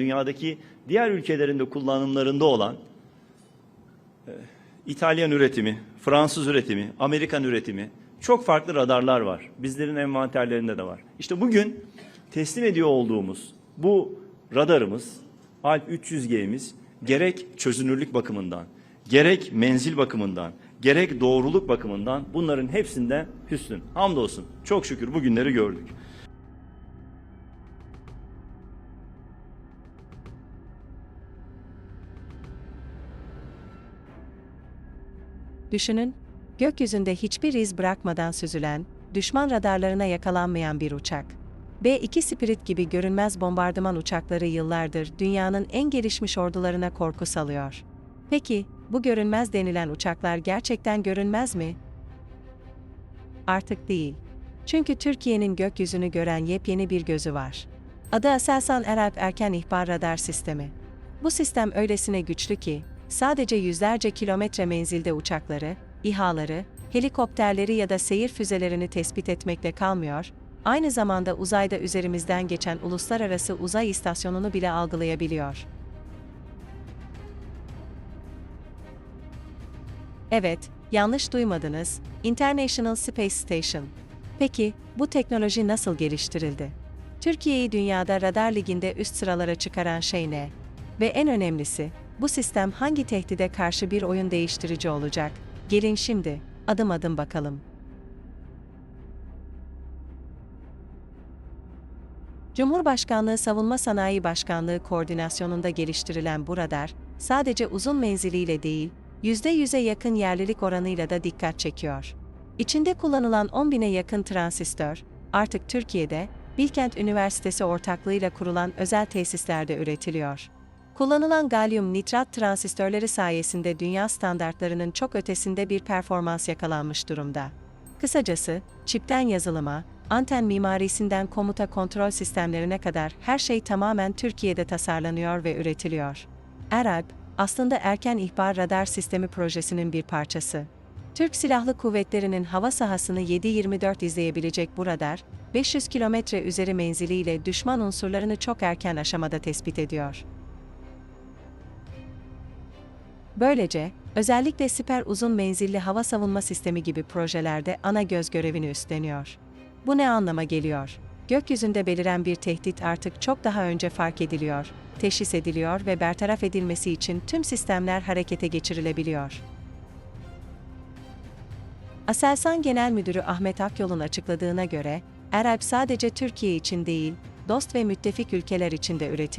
dünyadaki diğer ülkelerinde kullanımlarında olan e, İtalyan üretimi, Fransız üretimi, Amerikan üretimi çok farklı radarlar var. Bizlerin envanterlerinde de var. İşte bugün teslim ediyor olduğumuz bu radarımız Alp 300G'miz gerek çözünürlük bakımından, gerek menzil bakımından, gerek doğruluk bakımından bunların hepsinde hüsnün. Hamdolsun. Çok şükür bu günleri gördük. Düşünün, gökyüzünde hiçbir iz bırakmadan süzülen, düşman radarlarına yakalanmayan bir uçak. B-2 Spirit gibi görünmez bombardıman uçakları yıllardır dünyanın en gelişmiş ordularına korku salıyor. Peki, bu görünmez denilen uçaklar gerçekten görünmez mi? Artık değil. Çünkü Türkiye'nin gökyüzünü gören yepyeni bir gözü var. Adı Aselsan Eralp Erken İhbar Radar Sistemi. Bu sistem öylesine güçlü ki, sadece yüzlerce kilometre menzilde uçakları, İHA'ları, helikopterleri ya da seyir füzelerini tespit etmekle kalmıyor, aynı zamanda uzayda üzerimizden geçen uluslararası uzay istasyonunu bile algılayabiliyor. Evet, yanlış duymadınız. International Space Station. Peki, bu teknoloji nasıl geliştirildi? Türkiye'yi dünyada radar liginde üst sıralara çıkaran şey ne? Ve en önemlisi, bu sistem hangi tehdide karşı bir oyun değiştirici olacak? Gelin şimdi, adım adım bakalım. Cumhurbaşkanlığı Savunma Sanayi Başkanlığı koordinasyonunda geliştirilen bu radar, sadece uzun menziliyle değil, %100'e yakın yerlilik oranıyla da dikkat çekiyor. İçinde kullanılan 10 bine yakın transistör, artık Türkiye'de, Bilkent Üniversitesi ortaklığıyla kurulan özel tesislerde üretiliyor. Kullanılan galyum nitrat transistörleri sayesinde dünya standartlarının çok ötesinde bir performans yakalanmış durumda. Kısacası, çipten yazılıma, anten mimarisinden komuta kontrol sistemlerine kadar her şey tamamen Türkiye'de tasarlanıyor ve üretiliyor. ERALP, aslında erken ihbar radar sistemi projesinin bir parçası. Türk Silahlı Kuvvetleri'nin hava sahasını 7-24 izleyebilecek bu radar, 500 kilometre üzeri menziliyle düşman unsurlarını çok erken aşamada tespit ediyor. Böylece, özellikle siper uzun menzilli hava savunma sistemi gibi projelerde ana göz görevini üstleniyor. Bu ne anlama geliyor? Gökyüzünde beliren bir tehdit artık çok daha önce fark ediliyor, teşhis ediliyor ve bertaraf edilmesi için tüm sistemler harekete geçirilebiliyor. Aselsan Genel Müdürü Ahmet Akyol'un açıkladığına göre, ERALP sadece Türkiye için değil, dost ve müttefik ülkeler için de üretiliyor.